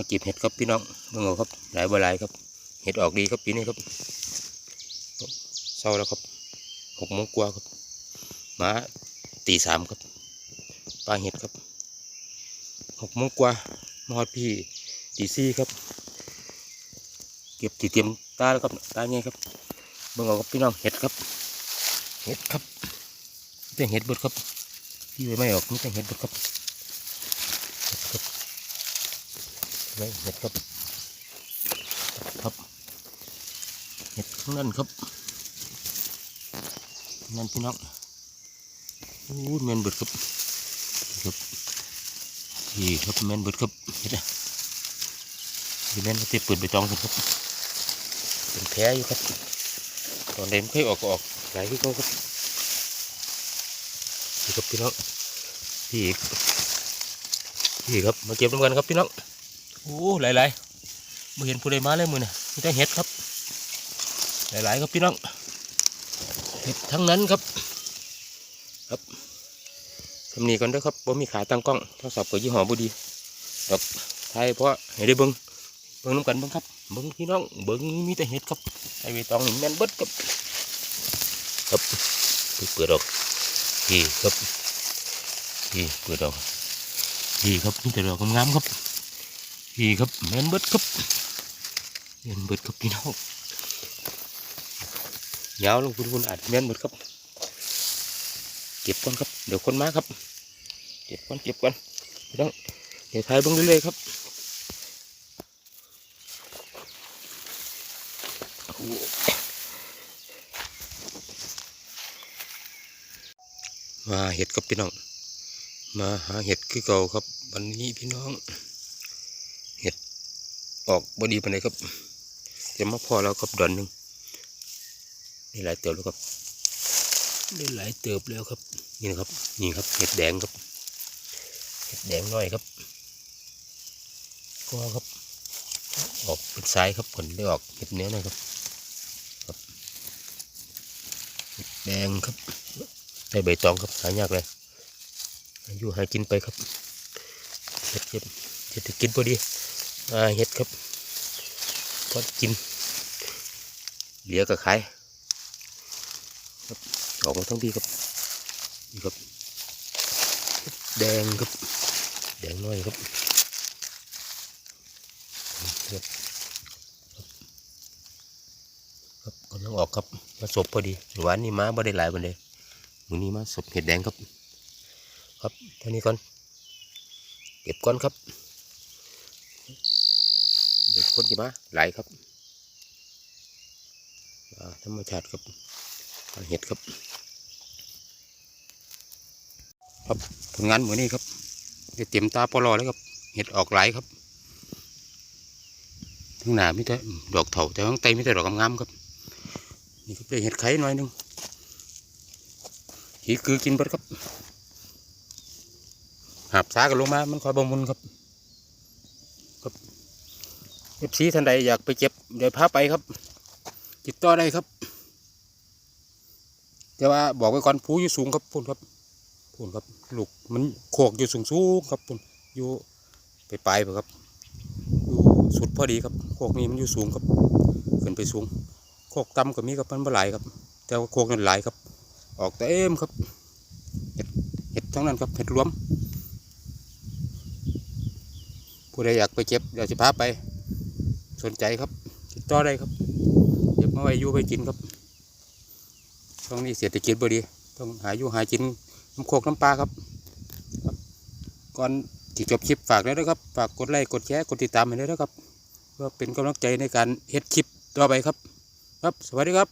มาจีบเห็ดครับพี่น้องเบิ่งเอาครับหลายบ่หลายครับ เห็ดออกดีครับปีนี้ครับเศร้าแล้วครับหกโมงกว่าครับมาตีสามครับปลาเห็ดครับหกโมงกว่ามอดพี่ตีสี่ครับ เก็บตีเตรียมตาแล้วครับตาไงครับเบิ่งเอาครับพี่น้องเห็ดครับ เห็ดครับแต่เห็ดเบดครับพี่ไม่ออกนี่แต่เห็ดเบดครับเห็ดครับ ไม่เห็ดครับครับเห็ดข้างนั้นครับนั่นพี่น้องอู้แมนเบิดครับครับนี่ครับแมนเบิดครับเห็ดนี่แมนที่เปิดใบตองครับเป็นแผลอยู่ครับตอนเด่นเคยออกก็ออกหลายที่เขาครับนี่ครับพี่น้องพี่อีกพี่ครับมาเก็บน้ำกันครับพี่น้อง โอ้หลายๆมาเห็นผู้ใดมาเลยมือเนี่ยมีแต่เห็ดครับ หลายๆครับพี่น้องเห็ดทั้งนั้นครับ ครับสำนีก่อนด้วยครับว่ามีขาตั้งกล้องทรศัพท์กับยี่ห้อบุดีดอกไทยเพราะให้ได้เบิ้งเบิ้งน้ำกันเบิ้งครับเบิ้งพี่น้องเบิ้งมีแต่เห็ดครับไอใบตองนี่แม่นเบิดครับครับเปิดออกนี่ครับนี่เปิดออกนี่ครับนี่แต่ดอกงามๆครับ นี่ครับแมนเบิดครับแมนเบิดครับพี่น้องยาวลงคุณๆอาจแมนเบิดครับ เก็บก่อนครับ เดี๋ยวคนมาครับ เก็บก่อนเก็บก่อนพี่น้องเดี๋ยวถ่ายเบิ่งเรื่อยๆครับมาเห็ดกับพี่น้อง มาหาเห็ดคือเก่าครับ วันนี้พี่น้อง ออกบดีปานใดครับจะมาพอแล้วครับดอนหนึ่งได้หลายเติบแล้วครับได้หลายเติบแล้วครับ นี่นะครับนี่ครับเห็ดแดงครับเห็ดแดงน้อยครับก็ครับ ออกเป็นสายครับผลได้ออกเห็ดเนี้ยนะครับครับเห็ดแดงครับได้ใบตองครับหายากเลยอายุหากินไปครับเห็ดเห็ดเห็ดกินพอดี อ่าเห็ดครับพอกิน เหลือก็ขายครับออกมาทั้งปีครับนี่ครับ แดงครับ แดงน้อยครับครับครับกำลังออกครับมาสบพอดีหวานนี่มาบ่ได้หลายบันเลยมือนี้มาสบเห็ดแดงครับ ครับเท่านี้ก่อนเก็บก่อนครับ เดี๋ยวคนจะมาไหลายครับอ่าธรรมชาติครับเห็ดครับ ครับผลงานเหมือนนี้ครับจะเตรียมตาปลอแล้วครับ เห็ดออกหลายครับทั้งหน้ามิแต่ดอกเถาแต่ข้งใต้มิแต่ดอกงามครับ นี่ก็ได้เห็ดไข่หน่อยหนึงขี่คือกินเบิดครับหาบสากันลงมา มันคอยบำมุนครับ ครับเอฟซีท่านใดอยากไปเจ็บเดี๋ยวพาไปครับ ติดต่อได้ครับแต่ว่าบอกไว้ก่อนผู้อยู่สูงครับพุ่นครับพุ่นครับลูกมันโขกอยู่สูงสูงครับพุ่นอยู่ไปปลายครับอยู่สุดพอดีครับโขกนี้มันอยู่สูงครับขึ้นไปสูงโขกต่ำก็มีครับมันบ่หลายครับ แต่ว่าโขกนั้นหลายครับ ออกเต็มครับเห็ดเห็ดทั้งนั้นครับเห็ดรวม ผู้ใดอยากไปเก็บเดี๋ยวจะพาไป สนใจครับติดต่อได้ครับเก็บมาไว้อยู่ไปกินครับช่วงนี้เศรษฐกิจบ่ดีต้องหาอยู่หากินน้ำโคกน้ำปลาครับครับ ก่อนที่จบคลิปฝากแล้วนะครับ ฝากกดไลค์กดแชร์กดติดตามให้ด้วยนะครับเพื่อเป็นกำลังใจในการเฮ็ดคลิปต่อไปครับ ครับสวัสดีครับ